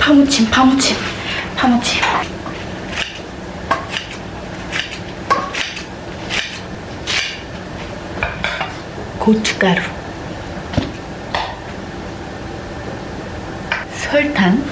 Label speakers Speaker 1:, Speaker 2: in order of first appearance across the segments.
Speaker 1: 파무침, 파무침, 파무침. 고춧가루. 설탕.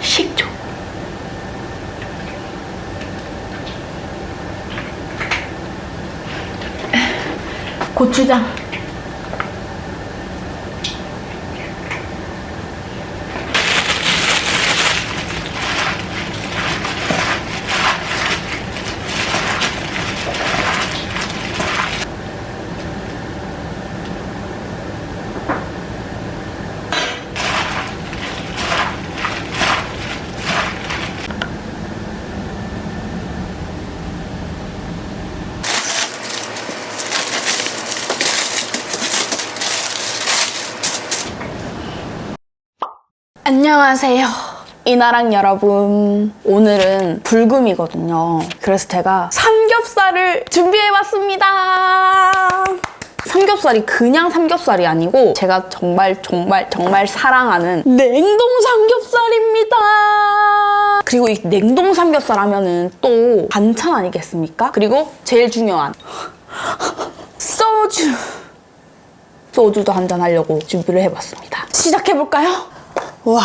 Speaker 1: 식초. 고추장.
Speaker 2: 안녕하세요. 이나랑 여러분. 오늘은 불금이거든요. 그래서 제가 삼겹살을 준비해봤습니다. 삼겹살이 그냥 삼겹살이 아니고 제가 정말 정말 정말 사랑하는 냉동 삼겹살입니다. 그리고 이 냉동 삼겹살 하면은 또 반찬 아니겠습니까? 그리고 제일 중요한 소주. 소주도 한잔 하려고 준비를 해봤습니다. 시작해볼까요? 와.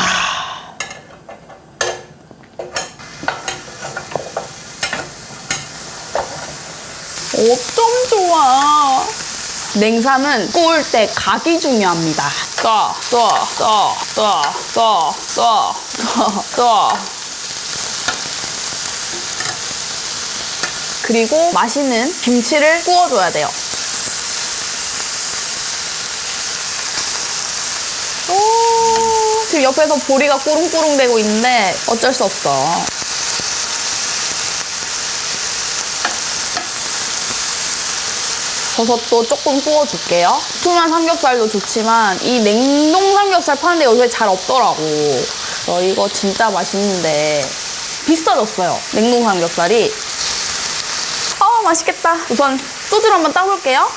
Speaker 2: 어쩜 좋아. 냉삼은 구울 때 각이 중요합니다. 떠, 떠, 떠, 떠, 떠, 떠, 떠, 떠. 그리고 맛있는 김치를 구워줘야 돼요. 지금 옆에서 보리가 꾸릉꾸릉 대고 있는데 어쩔 수 없어. 버섯도 조금 구워줄게요. 투만 삼겹살도 좋지만 이 냉동 삼겹살 파는데 요새 잘 없더라고. 그래서 이거 진짜 맛있는데 비싸졌어요. 냉동 삼겹살이. 아 맛있겠다. 우선 소주를 한번 따볼게요.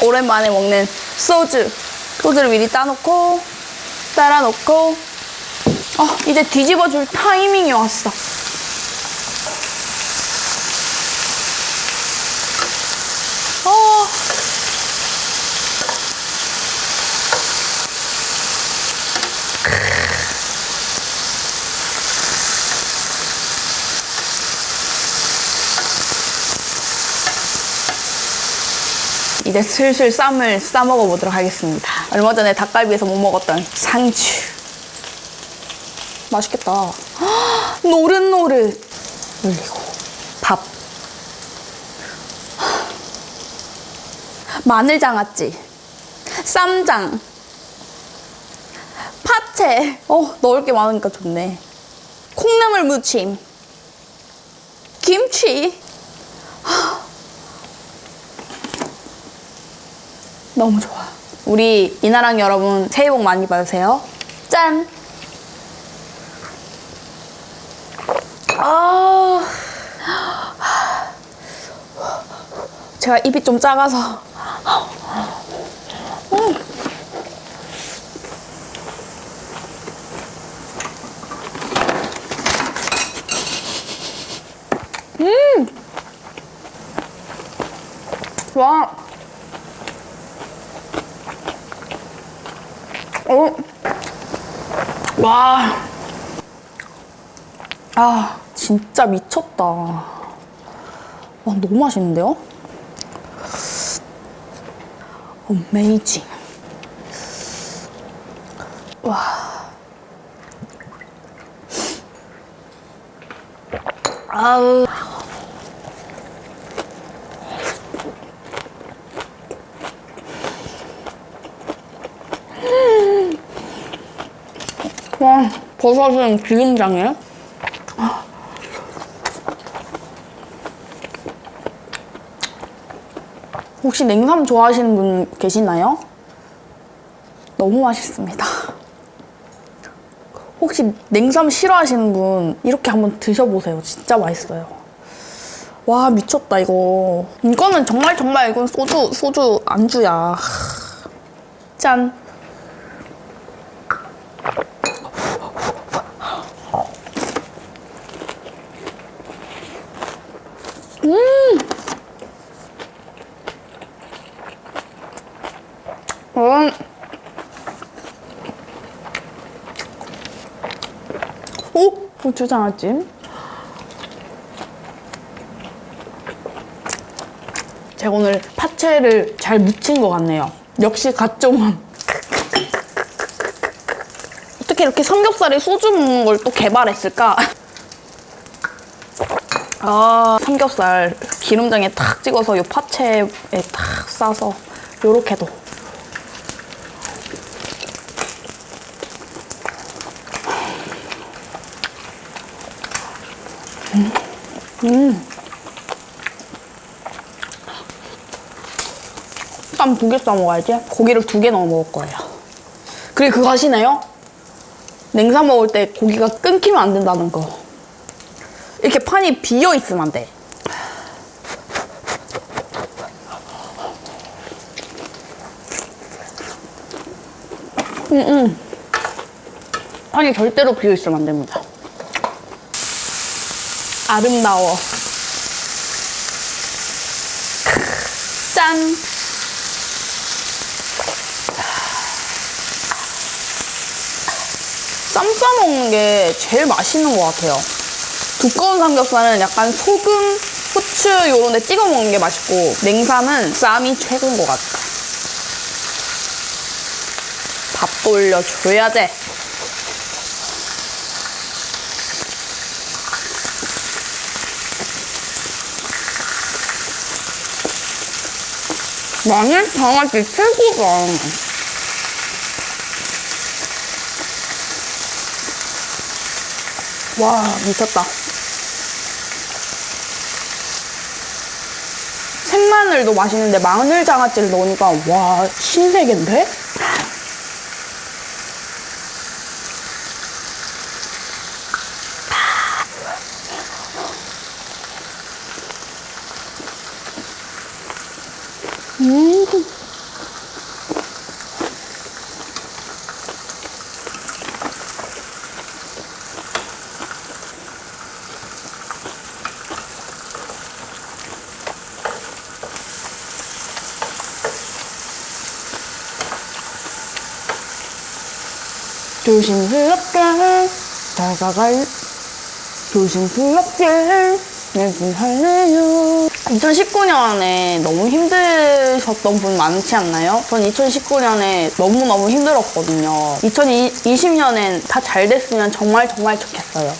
Speaker 2: 오랜만에 먹는 소주. 소주를 미리 따놓고, 따라놓고, 어, 이제 뒤집어 줄 타이밍이 왔어. 어. 이제 슬슬 쌈을 싸 먹어 보도록 하겠습니다. 얼마 전에 닭갈비에서 못 먹었던 상추. 맛있겠다. 헉, 노릇노릇. 올리고 밥. 마늘장아찌. 쌈장. 파채. 어, 넣을 게 많으니까 좋네. 콩나물 무침. 김치. 너무 좋아. 우리 이나랑 여러분 새해 복 많이 받으세요. 짠! 아. 제가 입이 좀 작아서. 음. 음. 와. 어. 와. 아, 진짜 미쳤다. 와, 너무 맛있는데요? 어메이징. 와. 아우. 와, 버섯은 기름장이에요? 혹시 냉삼 좋아하시는 분 계시나요? 너무 맛있습니다. 혹시 냉삼 싫어하시는 분 이렇게 한번 드셔보세요. 진짜 맛있어요. 와 미쳤다 이거. 이거는 정말 정말 이건 소주 소주 안주야. 짠. 음. 음. 오! 고추장아찜. 제가 오늘 파채를 잘 묻힌 것 같네요. 역시 갓종원. 어떻게 이렇게 삼겹살에 소주 먹는 걸 또 개발했을까? 아, 삼겹살 기름장에 탁 찍어서 이 파채에 탁 싸서 요렇게도. 쌈 두 개 싸 먹어야지. 고기를 두 개 넣어 먹을 거예요. 그리고 그거 하시나요? 냉삼 먹을 때 고기가 끊기면 안 된다는 거. 이렇게 판이 비어 있으면 안 돼. 음, 음. 판이 절대로 비어 있으면 안 됩니다. 아름다워. 짠! 쌈 싸먹는 게 제일 맛있는 것 같아요. 두꺼운 삼겹살은 약간 소금, 후추 요런 데 찍어 먹는 게 맛있고 냉삼은 쌈이 최고인 것 같아. 밥도 올려줘야 돼. 마늘 장아찌 최고다. 와, 미쳤다. 생마늘도 맛있는데 마늘 장아찌를 넣으니까 와, 신세계인데? 음. 조심스럽게 다가갈 조심스럽게 내분할래요 2019년에 너무 힘드셨던 분 많지 않나요? 전 2019년에 너무너무 힘들었거든요. 2020년엔 다 잘 됐으면 정말 정말 좋겠어요.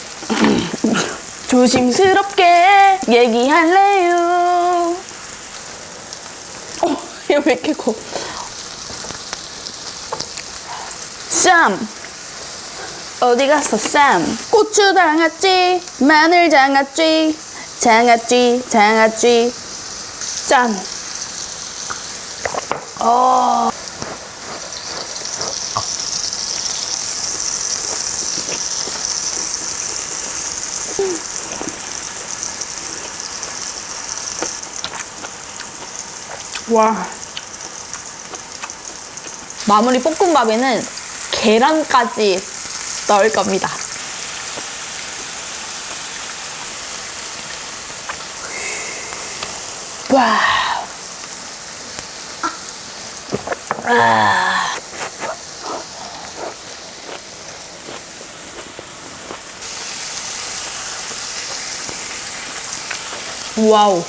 Speaker 2: 조심스럽게 얘기할래요? 어, 이거 왜 이렇게 커 쌈. 어디 갔어 쌈? 고추 장아찌 마늘 장아찌 장아찌 장아찌 짠 어. 와 마무리 볶음밥에는 계란까지 넣을 겁니다. 와. 아. 와우.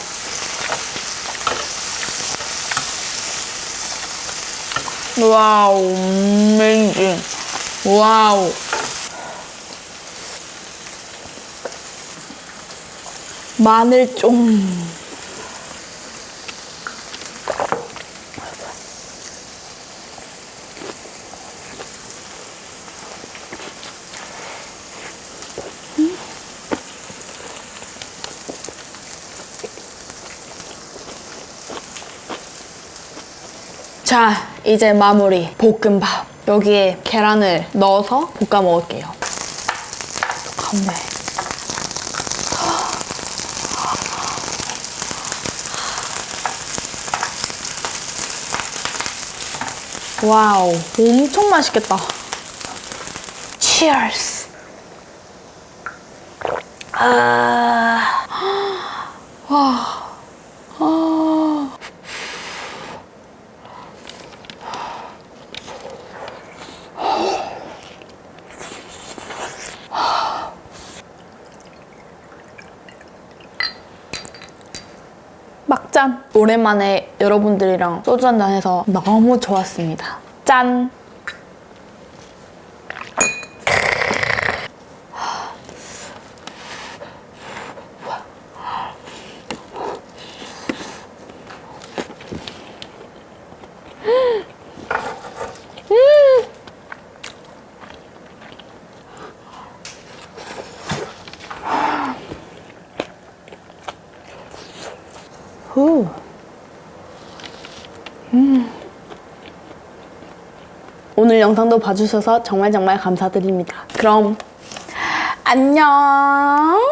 Speaker 2: 와우, 어메이징. 와우. 마늘 좀. 자, 이제 마무리. 볶음밥. 여기에 계란을 넣어서 볶아 먹을게요. 건배. 와우, 엄청 맛있겠다. Cheers. 아, 와, 아. 막잔! 오랜만에 여러분들이랑 소주 한잔 해서 너무 좋았습니다. 짠! 후. 오늘 영상도 봐주셔서 정말 정말 감사드립니다. 그럼 안녕.